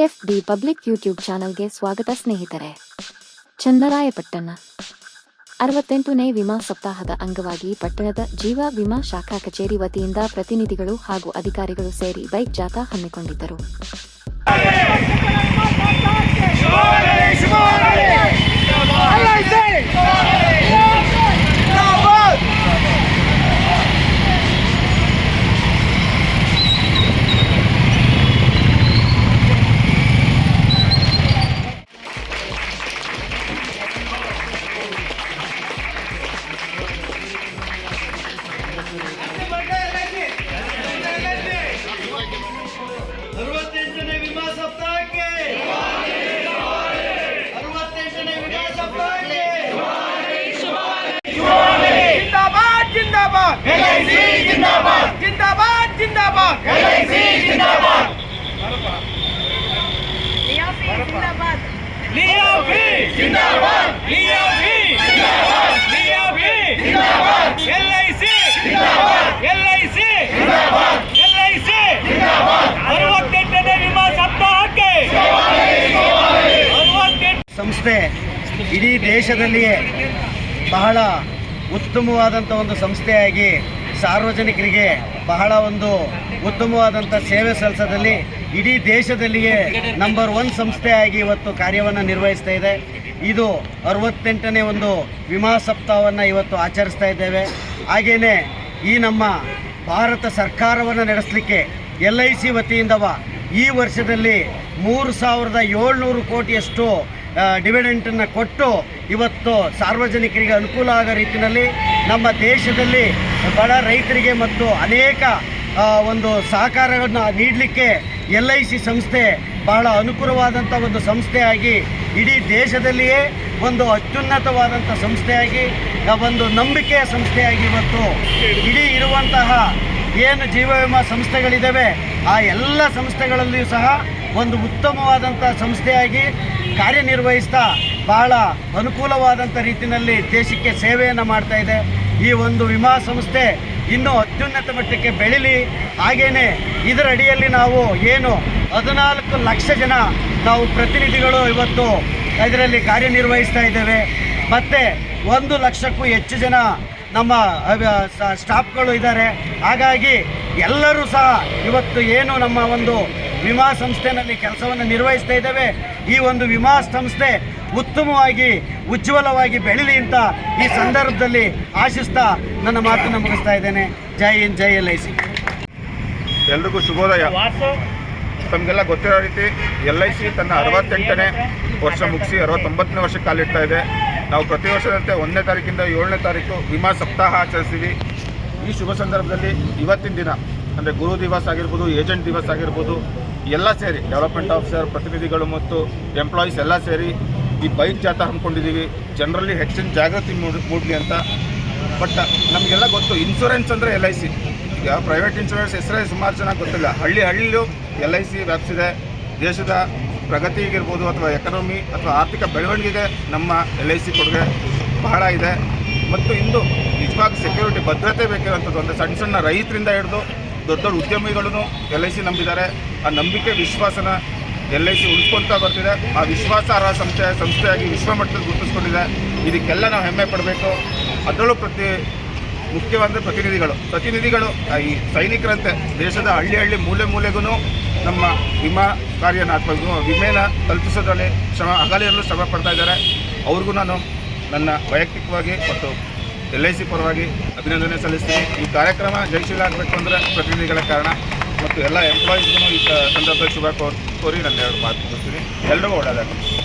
F D public YouTube ಚಾನಲ್ಗೆ ಸ್ವಾಗತ ಸ್ನೇಹಿತರೆ. ಚನ್ನರಾಯಪಟ್ಟಣ ಅರವತ್ತೆಂಟನೇ ವಿಮಾ ಸಪ್ತಾಹದ ಅಂಗವಾಗಿ ಪಟ್ಟಣದ ಜೀವ ವಿಮಾ ಶಾಖಾ ಕಚೇರಿ ವತಿಯಿಂದ ಪ್ರತಿನಿಧಿಗಳು ಹಾಗೂ ಅಧಿಕಾರಿಗಳು ಸೇರಿ ಬೈಕ್ ಜಾಥಾ ಹಮ್ಮಿಕೊಂಡಿದ್ದರು. ಜಿಂದಾಬಾದ್. ಜಿಂದಾಬಾದ್. ಜಿಂದಾಬಾದ್. ಜಿಂದಾಬಾದ್. ಜಿಂದಾಬಾದ್. ಎಲ್ಐಸಿ ಜಿಂದಾಬಾದ್. ಎಲ್ಐಸಿ ಜಿಂದಾಬಾದ್. ಎಲ್ಐಸಿ ಜಿಂದಾಬಾದ್. ಅರವತ್ತೆಂಟನೇ ವಿಮಾ ಸಪ್ತಾಹಕ್ಕೆ. ಅರವತ್ತೆಂಟು. ಸಂಸ್ಥೆ ಇಡೀ ದೇಶದಲ್ಲಿಯೇ ಬಹಳ ಉತ್ತಮವಾದಂಥ ಒಂದು ಸಂಸ್ಥೆಯಾಗಿ ಸಾರ್ವಜನಿಕರಿಗೆ ಬಹಳ ಒಂದು ಉತ್ತಮವಾದಂಥ ಸೇವೆ ಸಲ್ಲಿಸೋದಲ್ಲಿ ಇಡೀ ದೇಶದಲ್ಲಿಯೇ ನಂಬರ್ ಒನ್ ಸಂಸ್ಥೆಯಾಗಿ ಇವತ್ತು ಕಾರ್ಯವನ್ನು ನಿರ್ವಹಿಸ್ತಾ ಇದೆ. ಇದು ಅರವತ್ತೆಂಟನೇ ಒಂದು ವಿಮಾ ಸಪ್ತಾಹವನ್ನು ಇವತ್ತು ಆಚರಿಸ್ತಾ ಇದ್ದೇವೆ. ಹಾಗೆಯೇ ಈ ನಮ್ಮ ಭಾರತ ಸರ್ಕಾರವನ್ನು ನಡೆಸಲಿಕ್ಕೆ ಎಲ್ ಐ ಸಿ ವತಿಯಿಂದವ ಈ ವರ್ಷದಲ್ಲಿ ಮೂರು ಸಾವಿರದ ಏಳ್ನೂರು ಕೋಟಿಯಷ್ಟು ಡಿವಿಡೆಂಟನ್ನು ಕೊಟ್ಟು ಇವತ್ತು ಸಾರ್ವಜನಿಕರಿಗೆ ಅನುಕೂಲ ಆಗೋ ರೀತಿಯಲ್ಲಿ ನಮ್ಮ ದೇಶದಲ್ಲಿ ಬಡ ರೈತರಿಗೆ ಮತ್ತು ಅನೇಕ ಒಂದು ಸಹಕಾರವನ್ನು ನೀಡಲಿಕ್ಕೆ ಎಲ್ ಐ ಸಿ ಸಂಸ್ಥೆ ಬಹಳ ಅನುಕೂಲವಾದಂಥ ಒಂದು ಸಂಸ್ಥೆಯಾಗಿ ಇಡೀ ದೇಶದಲ್ಲಿಯೇ ಒಂದು ಅತ್ಯುನ್ನತವಾದಂಥ ಸಂಸ್ಥೆಯಾಗಿ ಒಂದು ನಂಬಿಕೆಯ ಸಂಸ್ಥೆಯಾಗಿ ಇವತ್ತು ಇಡೀ ಇರುವಂತಹ ಏನು ಜೀವ ವಿಮಾ ಸಂಸ್ಥೆಗಳಿದ್ದಾವೆ ಆ ಎಲ್ಲ ಸಂಸ್ಥೆಗಳಲ್ಲಿಯೂ ಸಹ ಒಂದು ಉತ್ತಮವಾದಂಥ ಸಂಸ್ಥೆಯಾಗಿ ಕಾರ್ಯನಿರ್ವಹಿಸ್ತಾ ಬಹಳ ಅನುಕೂಲವಾದಂಥ ರೀತಿಯಲ್ಲಿ ದೇಶಕ್ಕೆ ಸೇವೆಯನ್ನು ಮಾಡ್ತಾ ಇದೆ. ಈ ಒಂದು ವಿಮಾ ಸಂಸ್ಥೆ ಇನ್ನೂ ಅತ್ಯುನ್ನತ ಮಟ್ಟಕ್ಕೆ ಬೆಳೀಲಿ. ಹಾಗೆಯೇ ಇದರ ಅಡಿಯಲ್ಲಿ ನಾವು ಏನು ಹದಿನಾಲ್ಕು ಲಕ್ಷ ಜನ ನಾವು ಪ್ರತಿನಿಧಿಗಳು ಇವತ್ತು ಇದರಲ್ಲಿ ಕಾರ್ಯನಿರ್ವಹಿಸ್ತಾ ಇದ್ದೇವೆ. ಮತ್ತು ಒಂದು ಲಕ್ಷಕ್ಕೂ ಹೆಚ್ಚು ಜನ ನಮ್ಮ ಸ್ಟಾಫ್ಗಳು ಇದ್ದಾರೆ. ಹಾಗಾಗಿ ಎಲ್ಲರೂ ಸಹ ಇವತ್ತು ಏನು ನಮ್ಮ ಒಂದು ವಿಮಾ ಸಂಸ್ಥೆನಲ್ಲಿ ಕೆಲಸವನ್ನು ನಿರ್ವಹಿಸ್ತಾ ಇದ್ದೇವೆ. ಈ ಒಂದು ವಿಮಾ ಸಂಸ್ಥೆ ಉತ್ತಮವಾಗಿ, ಉಜ್ವಲವಾಗಿ ಬೆಳೀಲಿ ಅಂತ ಈ ಸಂದರ್ಭದಲ್ಲಿ ಆಶಿಸ್ತಾ ನನ್ನ ಮಾತನ್ನು ಮುಗಿಸ್ತಾ ಇದ್ದೇನೆ. ಜೈ ಹಿಂದ್, ಜೈ ಎಲ್ ಐ ಸಿ. ಎಲ್ರಿಗೂ ಶುಭೋದಯ. ತಮಗೆಲ್ಲ ಗೊತ್ತಿರೋ ರೀತಿ ಎಲ್ ಐ ಸಿ ತನ್ನ ಅರವತ್ತೆಂಟನೇ ವರ್ಷ ಮುಗಿಸಿ ಅರವತ್ತೊಂಬತ್ತನೇ ವರ್ಷಕ್ಕೆ ಕಾಲಿಡ್ತಾ ಇದೆ. ನಾವು ಪ್ರತಿ ವರ್ಷದಂತೆ ಒಂದನೇ ತಾರೀಕಿಂದ ಏಳನೇ ತಾರೀಕು ವಿಮಾ ಸಪ್ತಾಹ ಆಚರಿಸ್ತೀವಿ. ಈ ಶುಭ ಸಂದರ್ಭದಲ್ಲಿ ಇವತ್ತಿನ ದಿನ, ಅಂದರೆ ಗುರು ದಿವಸ ಆಗಿರ್ಬೋದು, ಏಜೆಂಟ್ ದಿವಸ ಆಗಿರ್ಬೋದು, ಎಲ್ಲ ಸೇರಿ, ಡೆವಲಪ್ಮೆಂಟ್ ಆಫೀಸರ್, ಪ್ರತಿನಿಧಿಗಳು ಮತ್ತು ಎಂಪ್ಲಾಯೀಸ್ ಎಲ್ಲ ಸೇರಿ ಈ ಬೈಕ್ ಜಾಥಾ ಹಮ್ಮಿಕೊಂಡಿದ್ದೀವಿ. ಜನರಲ್ಲಿ ಹೆಚ್ಚಿನ ಜಾಗೃತಿ ಮೂಡ್ ಮೂಡಲಿ ಅಂತ. ಬಟ್ ನಮಗೆಲ್ಲ ಗೊತ್ತು ಇನ್ಶೂರೆನ್ಸ್ ಅಂದರೆ L I C private insurance ಹೆಸರೇ ಸುಮಾರು ಜನ ಗೊತ್ತಿಲ್ಲ. ಹಳ್ಳಿ ಹಳ್ಳಿಯೂ ಎಲ್ ಐ ಸಿ ವ್ಯಾಪ್ಸಿದೆ ದೇಶದ ಪ್ರಗತಿಗಿರ್ಬೋದು ಅಥವಾ ಎಕನಾಮಿ ಅಥವಾ ಆರ್ಥಿಕ ಬೆಳವಣಿಗೆಗೆ ನಮ್ಮ ಎಲ್ ಐ ಸಿ ಕೊಡುಗೆ ಬಹಳ ಇದೆ. ಮತ್ತು ಇಂದು ನಿಜವಾಗಿ ಸೆಕ್ಯೂರಿಟಿ ಭದ್ರತೆ ಬೇಕಿರುವಂಥದ್ದು ಅಂದರೆ ಸಣ್ಣ ಸಣ್ಣ ರೈತರಿಂದ ಹಿಡಿದು ದೊಡ್ಡ ದೊಡ್ಡ ಉದ್ಯಮಿಗಳೂ ಎಲ್ ಐ ಸಿ ನಂಬಿದ್ದಾರೆ. ಆ ನಂಬಿಕೆ, ವಿಶ್ವಾಸನ ಎಲ್ ಐ ಸಿ ಉಳಿಸ್ಕೊಳ್ತಾ ಬರ್ತಿದೆ. ಆ ವಿಶ್ವಾಸಾರ್ಹ ಸಂಸ್ಥೆ ಸಂಸ್ಥೆಯಾಗಿ ವಿಶ್ವಮಟ್ಟದಲ್ಲಿ ಗುರುತಿಸ್ಕೊಂಡಿದೆ. ಇದಕ್ಕೆಲ್ಲ ನಾವು ಹೆಮ್ಮೆ ಪಡಬೇಕು. ಅದರಲ್ಲೂ ಪ್ರತಿ ಮುಖ್ಯವಾದ ಪ್ರತಿನಿಧಿಗಳು. ಪ್ರತಿನಿಧಿಗಳು ಈ ಸೈನಿಕರಂತೆ ದೇಶದ ಹಳ್ಳಿ ಹಳ್ಳಿ ಮೂಲೆ ಮೂಲೆಗೂ ನಮ್ಮ ವಿಮಾ ಕಾರ್ಯನ ಅಥವಾ ವಿಮಾ- ವಿಮೆನ ತಲುಪಿಸೋದ್ರಲ್ಲಿ ಶ್ರಮ, ಅಗಲಿಯಲ್ಲೂ ಶ್ರಮ ಪಡ್ತಾ ಇದ್ದಾರೆ. ಅವ್ರಿಗೂ ನಾನು ನನ್ನ ವೈಯಕ್ತಿಕವಾಗಿ ಮತ್ತು ಎಲ್ ಐ ಸಿ ಪರವಾಗಿ ಅಭಿನಂದನೆ ಸಲ್ಲಿಸ್ತೀನಿ. ಈ ಕಾರ್ಯಕ್ರಮ ಜಯಶೀಲ ಆಗಬೇಕು ಅಂದರೆ ಪ್ರತಿನಿಧಿಗಳ ಕಾರಣ. ಮತ್ತು ಎಲ್ಲ ಎಂಪ್ಲಾಯೀಸ್ಗೂ ಈ ಸಂದರ್ಭದಲ್ಲಿ ಶುಭ ಕೋರ್ ನಾನು ಎರಡು ಮಾತು ಮುಗಿಸ್ತೀನಿ ಎಲ್ಲರಿಗೂ ಒಳ್ಳೆಯದಾಗಲಿ.